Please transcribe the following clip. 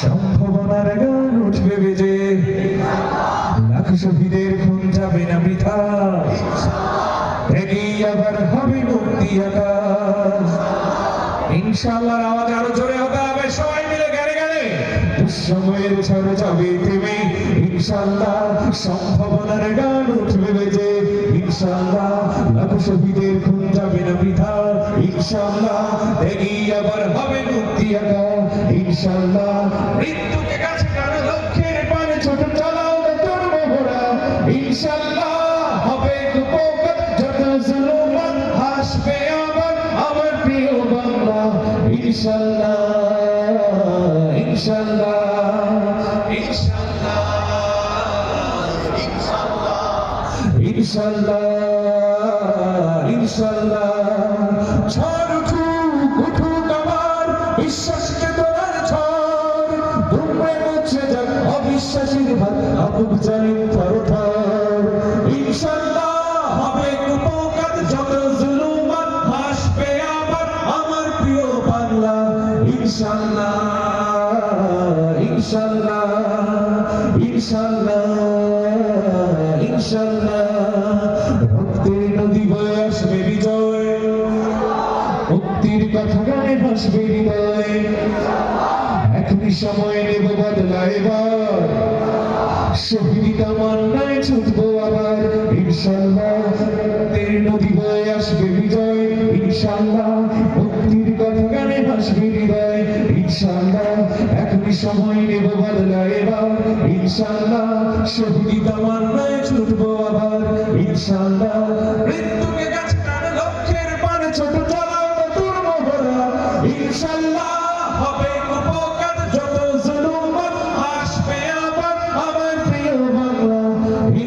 সম্ভাবনার গান উঠবে বেজে। লাখ শহীদের খুন যাবে না বৃথা। এগিয়ে আবার হবে মুক্তি আকাশ। ইনশাআল্লাহর আওয়াজ আরও জোরে হতে হবে। সবাই মিলে গেলে গেলে দুঃসময়ের ঝড় যাবে থেমে। ইনশাআল্লাহ সম্ভাবনার গান উঠবে বেজে। ইনশাআল্লাহ লাখ শহীদের খুন ইনশাআল্লাহ এগিয়ে আবার হবে মুক্তি আকাশ ইনশাআল্লাহ, মৃত্যুকে কাছে টানো লক্ষ্যের ছোট চালাও নতুন মোহরা। ইনশাআল্লাহ, হবে উপকার যত হাসবে আবার আমার প্রিয় বাংলা। ইনশাআল্লাহ ইনশাআল্লাহ ইনশাআল্লাহ ইনশাআল্লাহ ইনশাআল্লাহ ঝড় ভাত আবুক জালিম পরঠার ইনশাআল্লাহ হবে যত জুলুমান হাসবে আবার আমার প্রিয় বাংলা। ইনশাআল্লাহ ইনশাআল্লাহ ইনশাআল্লাহ ইনশাআল্লাহ। রক্তের নদী বয়ে আসবে বিজয়। মুক্তির কথা গানে ভাসবে হৃদয়। এখনই সময় নেব বদলা শহীদ আমার নাই ছুটবো আবার, ইনশাল্লাহ রক্তের নদী আসবে বিজয়, ইনশাল্লাহ মুক্তির কথা গানে ভাসবে হৃদয়, ইনশাল্লাহ এখনই সময় নেব বদলা এবার, ইনশাল্লাহ শহীদ আমার নাই ছুটবো আবার, ইনশাল্লাহ মৃত্যুকে কাছে টানে লক্ষ্যের পানে ছোট চালাও নতুন মোহরা, ইনশাল্লাহ হবে